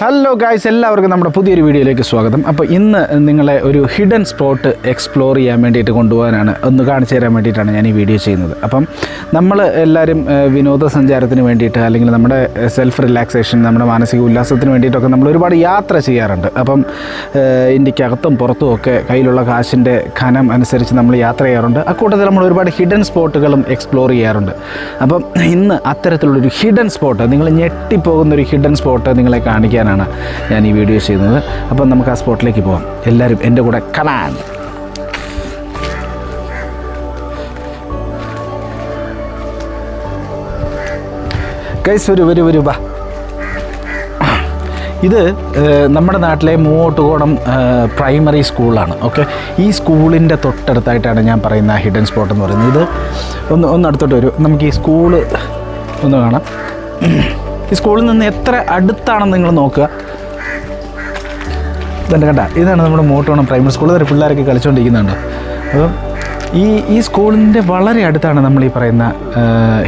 Hello guys എല്ലാവർക്കും നമ്മുടെ പുതിയൊരു വീഡിയോയിലേക്ക് സ്വാഗതം. അപ്പോൾ ഇന്ന് നിങ്ങളെ ഒരു ഹിഡൻ സ്പോട്ട് എക്സ്പ്ലോർ ചെയ്യാൻ വേണ്ടിയിട്ട് കൊണ്ടുപോകാനാണ്. ഒന്ന് കാണിച്ചു തരാൻ വേണ്ടിയിട്ടാണ് ഞാൻ ഈ വീഡിയോ ചെയ്യുന്നത്. അപ്പം നമ്മൾ എല്ലാവരും വിനോദസഞ്ചാരത്തിന് വേണ്ടിയിട്ട് അല്ലെങ്കിൽ നമ്മുടെ സെൽഫ് റിലാക്സേഷൻ നമ്മുടെ മാനസിക ഉല്ലാസത്തിന് വേണ്ടിയിട്ടൊക്കെ നമ്മൾ ഒരുപാട് യാത്ര ചെയ്യാറുണ്ട്. അപ്പം ഇന്ത്യക്കകത്തും പുറത്തും ഒക്കെ കയ്യിലുള്ള കാശിന്റെ ഖനം അനുസരിച്ച് നമ്മൾ യാത്ര ചെയ്യാറുണ്ട്. അക്കൂട്ടത്തിൽ നമ്മൾ ഒരുപാട് ഹിഡൻ സ്പോട്ടുകളും എക്സ്പ്ലോർ ചെയ്യാറുണ്ട്. അപ്പം ഇന്ന് അത്തരത്തിലുള്ളൊരു ഹിഡൻ സ്പോട്ട് നിങ്ങൾ ഞെട്ടിപ്പോകുന്ന ഒരു ഹിഡൻ സ്പോട്ട് നിങ്ങളെ കാണിക്കാനാണ് ഞാൻ ഈ വീഡിയോ ചെയ്യുന്നത്. അപ്പം നമുക്ക് ആ സ്പോട്ടിലേക്ക് പോകാം എല്ലാവരും എന്റെ കൂടെ കമാൻ കൈസ് വരൂ വരൂ വരൂ ബാ ഇത് നമ്മുടെ നാട്ടിലെ മൂവോട്ടുകോണം പ്രൈമറി സ്കൂളാണ് ഓക്കെ ഈ സ്കൂളിന്റെ തൊട്ടടുത്തായിട്ടാണ് ഞാൻ പറയുന്ന ഹിഡൻ സ്പോട്ട് എന്ന് പറയുന്നത്. ഇത് ഒന്ന് ഒന്ന് അടുത്തോട്ട് വരൂ. നമുക്ക് ഈ സ്കൂൾ ഒന്ന് കാണാം. ഈ സ്കൂളിൽ നിന്ന് എത്ര അടുത്താണെന്ന് നിങ്ങൾ നോക്കുക? ഇതല്ല കണ്ട ഇതാണ് നമ്മുടെ മോട്ടോണം പ്രൈമറി സ്കൂൾ. വരെ പിള്ളേരൊക്കെ കളിച്ചുകൊണ്ടിരിക്കുന്നുണ്ട് അപ്പം ഈ ഈ സ്കൂളിന്റെ വളരെ അടുത്താണ് നമ്മൾ ഈ പറയുന്ന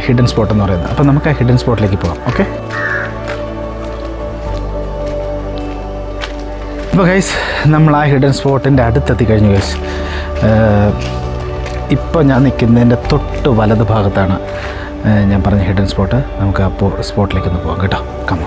ഹിഡൻ സ്പോട്ട് എന്ന് പറയുന്നത്. അപ്പം നമുക്ക് ആ ഹിഡൻ സ്പോട്ടിലേക്ക് പോകാം ഓക്കെ? അപ്പോൾ ഗൈസ് നമ്മൾ ആ ഹിഡൻ സ്പോട്ടിന്റെ അടുത്തെത്തി കഴിഞ്ഞു ഗൈസ് ഇപ്പോൾ ഞാൻ നിൽക്കുന്നതിന്റെ തൊട്ട് വലത് ഭാഗത്താണ്. ഞാൻ പറഞ്ഞ ഹിഡൻ സ്പോട്ട് നമുക്ക് അപ്പോൾ സ്പോട്ടിലേക്ക് ഒന്ന് പോകാം കേട്ടോ. കമ്മ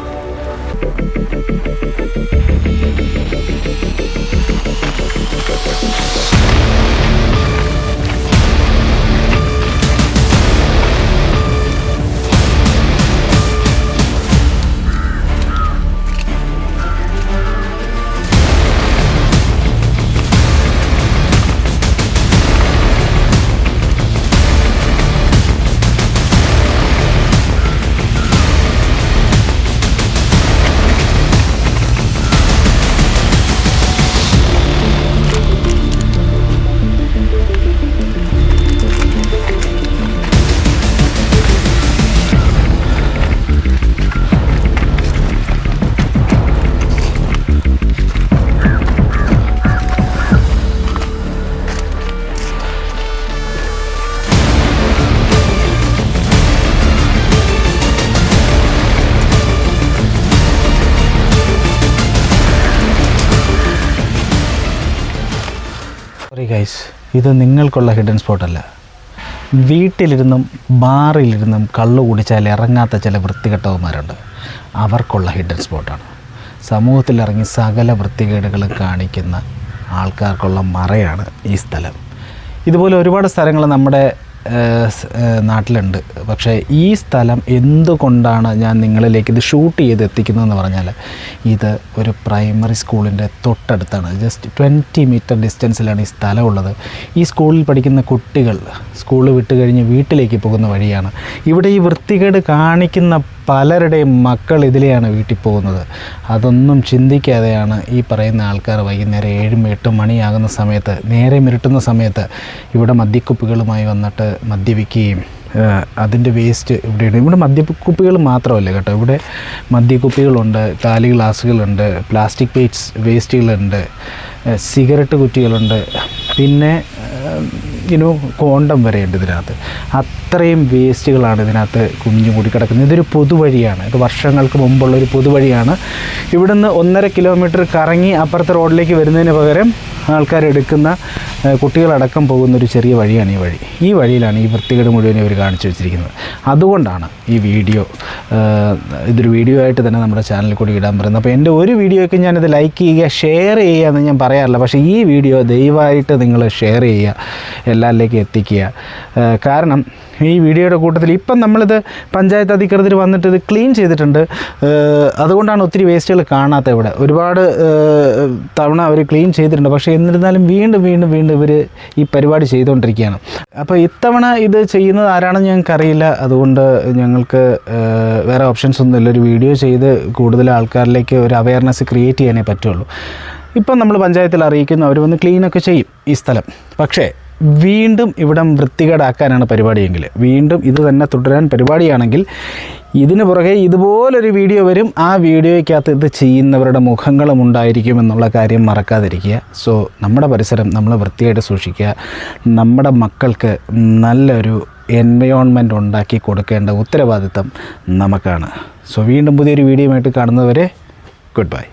സോറി ഗൈസ് ഇത് നിങ്ങൾക്കുള്ള ഹിഡൻ സ്പോട്ടല്ല വീട്ടിലിരുന്നും ബാറിലിരുന്നും കള്ളു കുടിച്ചാൽ ഇറങ്ങാത്ത ചില വൃത്തികെട്ടവന്മാരുണ്ട്. അവർക്കുള്ള ഹിഡൻ സ്പോട്ടാണ് സമൂഹത്തിൽ ഇറങ്ങി സകല വൃത്തികേടുകളും കാണിക്കുന്ന ആൾക്കാർക്കുള്ള മറയാണ് ഈ സ്ഥലം. ഇതുപോലെ ഒരുപാട് സ്ഥലങ്ങൾ നമ്മുടെ നാട്ടിലുണ്ട്. പക്ഷേ ഈ സ്ഥലം എന്തുകൊണ്ടാണ് ഞാൻ നിങ്ങളിലേക്ക് ഇത് ഷൂട്ട് ചെയ്ത് എത്തിക്കുന്നതെന്ന് പറഞ്ഞാൽ ഇത് ഒരു പ്രൈമറി സ്കൂളിന്റെ തൊട്ടടുത്താണ്. ജസ്റ്റ് ട്വന്റി മീറ്റർ ഡിസ്റ്റൻസിലാണ് ഈ സ്ഥലമുള്ളത്. ഈ സ്കൂളിൽ പഠിക്കുന്ന കുട്ടികൾ സ്കൂൾ വിട്ട് കഴിഞ്ഞ് വീട്ടിലേക്ക് പോകുന്ന വഴിയാണ്. ഇവിടെ ഈ വൃത്തികേട് കാണിക്കുന്ന പലരുടെയും മക്കൾ ഇതിലെയാണ് വീട്ടിൽ പോകുന്നത്. അതൊന്നും ചിന്തിക്കാതെയാണ് ഈ പറയുന്ന ആൾക്കാർ വൈകുന്നേരം ഏഴും എട്ടും മണിയാകുന്ന സമയത്ത് നേരെ മിരട്ടുന്ന സമയത്ത് ഇവിടെ മദ്യക്കുപ്പികളുമായി വന്നിട്ട് മദ്യപിക്കുകയും അതിന്റെ വേസ്റ്റ് ഇവിടെയുണ്ട്. ഇവിടെ മദ്യക്കുപ്പികൾ മാത്രമല്ല കേട്ടോ. ഇവിടെ മദ്യക്കുപ്പികളുണ്ട് കാലി ഗ്ലാസ്സുകളുണ്ട് പ്ലാസ്റ്റിക് വേസ്റ്റ് വേസ്റ്റുകളുണ്ട് സിഗരറ്റ് കുറ്റികളുണ്ട്. പിന്നെ ഇനോ കോണ്ടം വരെയുണ്ട് ഇതിനകത്ത്. അത്രയും വേസ്റ്റുകളാണ് ഇതിനകത്ത് കുഞ്ഞു കൂടി കിടക്കുന്നത് ഇതൊരു പൊതുവഴിയാണ്. ഇത് വർഷങ്ങൾക്ക് മുമ്പുള്ള ഒരു പൊതുവഴിയാണ്. ഇവിടുന്ന് ഒന്നര കിലോമീറ്റർ കറങ്ങി അപ്പുറത്തെ റോഡിലേക്ക് വരുന്നതിന് പകരം ആൾക്കാർ എടുക്കുന്ന കുട്ടികളടക്കം പോകുന്ന ഒരു ചെറിയ വഴിയാണ് ഈ വഴി. ഈ വഴിയിലാണ് ഈ വൃത്തികേട് മുഴുവൻ ഇവർ കാണിച്ചു വെച്ചിരിക്കുന്നത്. അതുകൊണ്ടാണ് ഈ വീഡിയോ ഇതൊരു വീഡിയോ ആയിട്ട് തന്നെ നമ്മുടെ ചാനലിൽ കൂടി ഇടാൻ പറയുന്നത്. അപ്പോൾ എന്റെ ഒരു വീഡിയോയ്ക്ക് ഞാനിത് ലൈക്ക് ചെയ്യുക ഷെയർ ചെയ്യുക എന്ന് ഞാൻ പറയാറില്ല. പക്ഷേ ഈ വീഡിയോ ദയവായിട്ട് നിങ്ങൾ ഷെയർ ചെയ്യുക എല്ലാവരിലേക്കും എത്തിക്കുക. കാരണം ഈ വീഡിയോയുടെ കൂട്ടത്തിൽ ഇപ്പം നമ്മളിത് പഞ്ചായത്ത് അധികൃതർ വന്നിട്ട് ഇത് ക്ലീൻ ചെയ്തിട്ടുണ്ട്. അതുകൊണ്ടാണ് ഒത്തിരി വേസ്റ്റുകൾ കാണാത്ത ഇവിടെ. ഒരുപാട് തവണ അവർ ക്ലീൻ ചെയ്തിട്ടുണ്ട്. പക്ഷേ എന്നിരുന്നാലും വീണ്ടും വീണ്ടും വീണ്ടും ഇവർ ഈ പരിപാടി ചെയ്തുകൊണ്ടിരിക്കുകയാണ്. അപ്പോൾ ഇത്തവണ ഇത് ചെയ്യുന്നത് ആരാണെന്ന് ഞങ്ങൾക്കറിയില്ല അതുകൊണ്ട് ഞങ്ങൾക്ക് വേറെ ഓപ്ഷൻസ് ഒന്നുമില്ല ഒരു വീഡിയോ ചെയ്ത് കൂടുതൽ ആൾക്കാരിലേക്ക് ഒരു അവയർനെസ് ക്രിയേറ്റ് ചെയ്യാനേ പറ്റുള്ളൂ. ഇപ്പം നമ്മൾ പഞ്ചായത്തിൽ അറിയിക്കുന്നു. അവർ വന്ന് ക്ലീനൊക്കെ ചെയ്യും ഈ സ്ഥലം. പക്ഷേ വീണ്ടും ഇവിടം വൃത്തികേടാക്കാനാണ് പരിപാടിയെങ്കിൽ. വീണ്ടും ഇത് തന്നെ തുടരാൻ പരിപാടിയാണെങ്കിൽ ഇതിന് പുറകെ ഇതുപോലൊരു വീഡിയോ വരും. ആ വീഡിയോയ്ക്കകത്ത് ഇത് ചെയ്യുന്നവരുടെ മുഖങ്ങളും ഉണ്ടായിരിക്കും എന്നുള്ള കാര്യം മറക്കാതിരിക്കുക. സോ നമ്മുടെ പരിസരം നമ്മൾ വൃത്തിയായിട്ട് സൂക്ഷിക്കുക. നമ്മുടെ മക്കൾക്ക് നല്ലൊരു എൻവയോൺമെന്റ് ഉണ്ടാക്കി കൊടുക്കേണ്ട ഉത്തരവാദിത്തം നമുക്കാണ്. സോ വീണ്ടും പുതിയൊരു വീഡിയോയുമായിട്ട് കാണുന്നവരെ ഗുഡ് ബൈ